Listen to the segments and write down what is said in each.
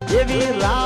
એવી રાતો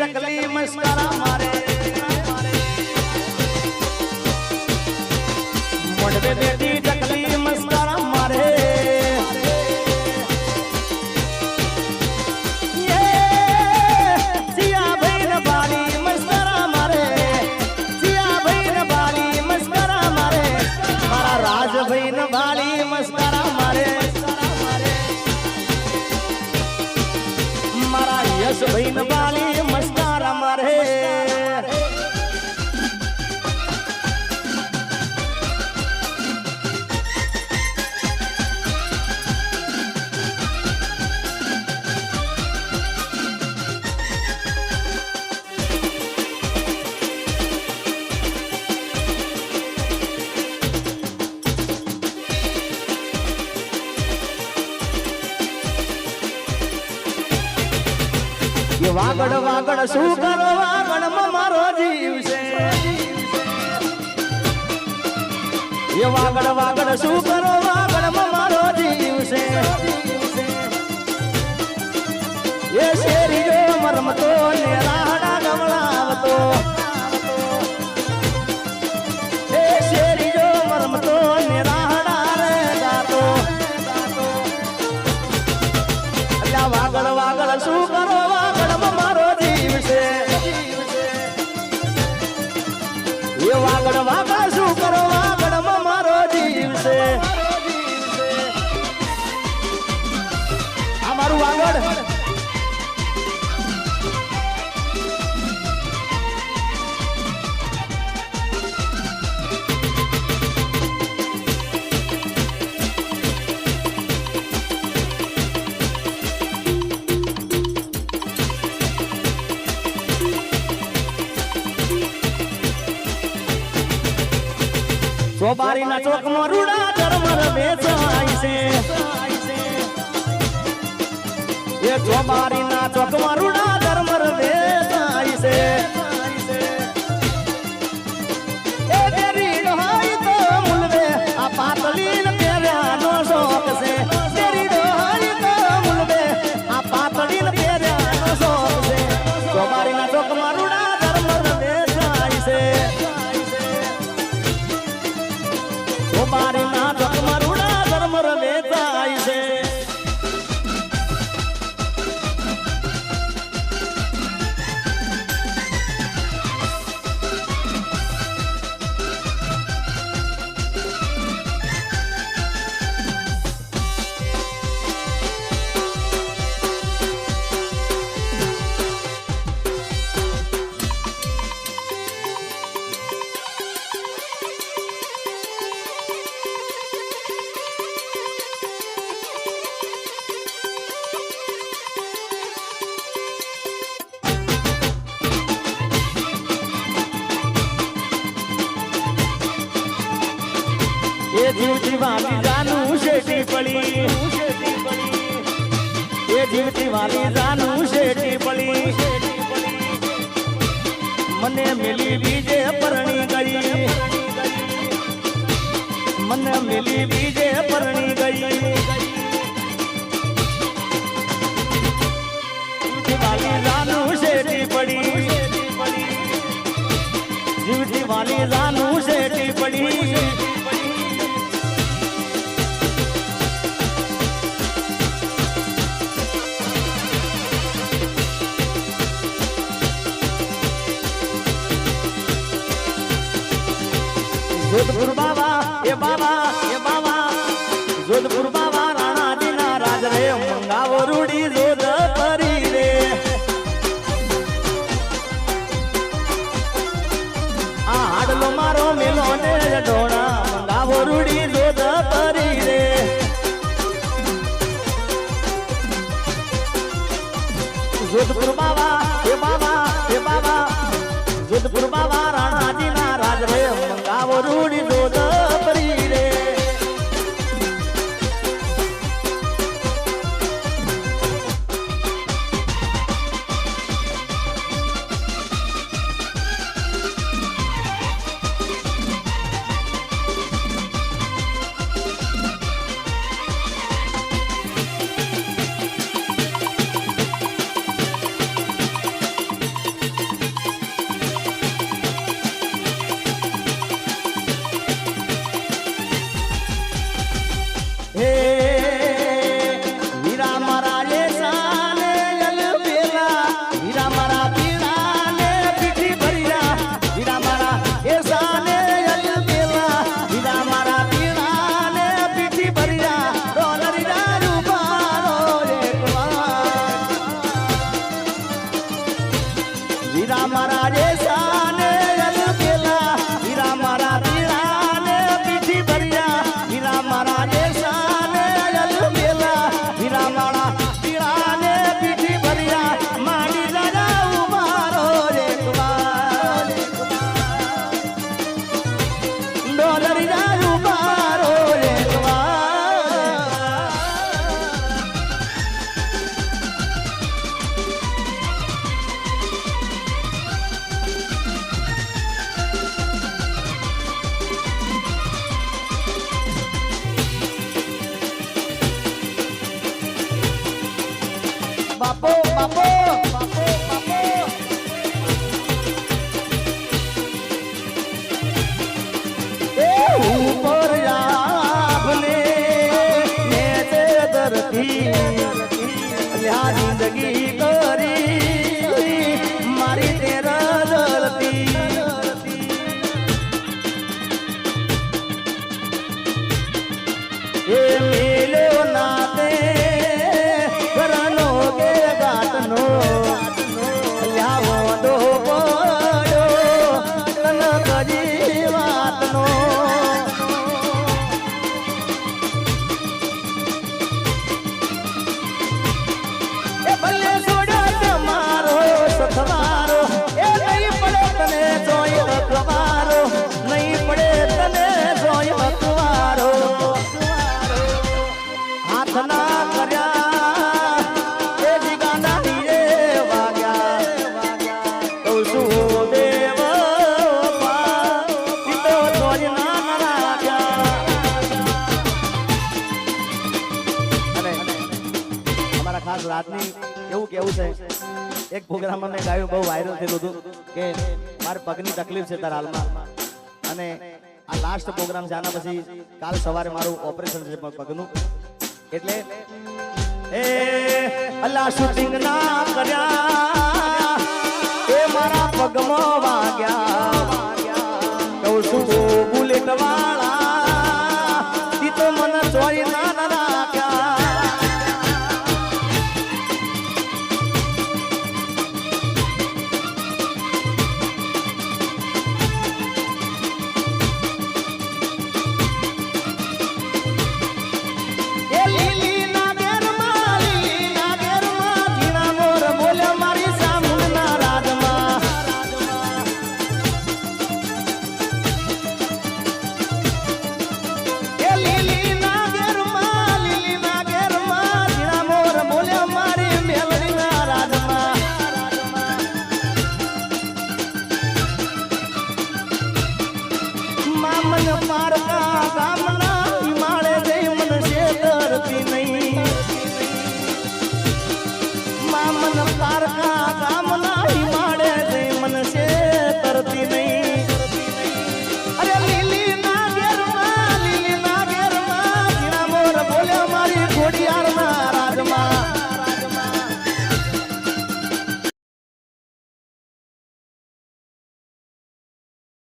ચકલી મસ્કરા મારે. મોઢવે બેટી ચકલી મસ્કરા મારે. રાજભાઈ ને વાળી મસ્કરા વાગડ વાગડ શું કરો વાગડ મારો જીવ છે? એ વાગડ વાગડ શું કરો વાગડ મારો જીવ છે? એ શેરીઓ આ મારું ના ચોકમાં રૂડા ધર્મ વેચાય છે. એ ચોબારીના ચોકમાં રૂડા ધર્મર વેચાય છે. જીવતી વાલી જાનું શેઠી પડી. મને મિલી બાબા એ બાબા જોધપુર બાબા રાણાજીના રાજ રે, મંગાવો રૂડી જોધ પરી રે. આ હાડલો મારો મેલો ને ઢોણા મંગાવો રૂડી જોધ જોધપુર બાબા લ્યા જિંદગી કરી હાથ કર્યા, એ જીગાના ડીએ વાગ્યા. કહું છું દેવ, પા સીતો ના રાખ્યા અને અમારા ખાસ રાતની એવું કેવું છે, એક પ્રોગ્રામ મેં ગાયું, બહુ વાયરલ થયેલું હતું કે મારે પગની તકલીફ છે તાર હાલમાં. અને આ લાસ્ટ પ્રોગ્રામ છે, આના પછી કાલ સવારે મારું ઓપરેશન છે પગનું. એટલે એ અલ્લા શૂટિંગ ના કર્યા. એ મારા પગમાં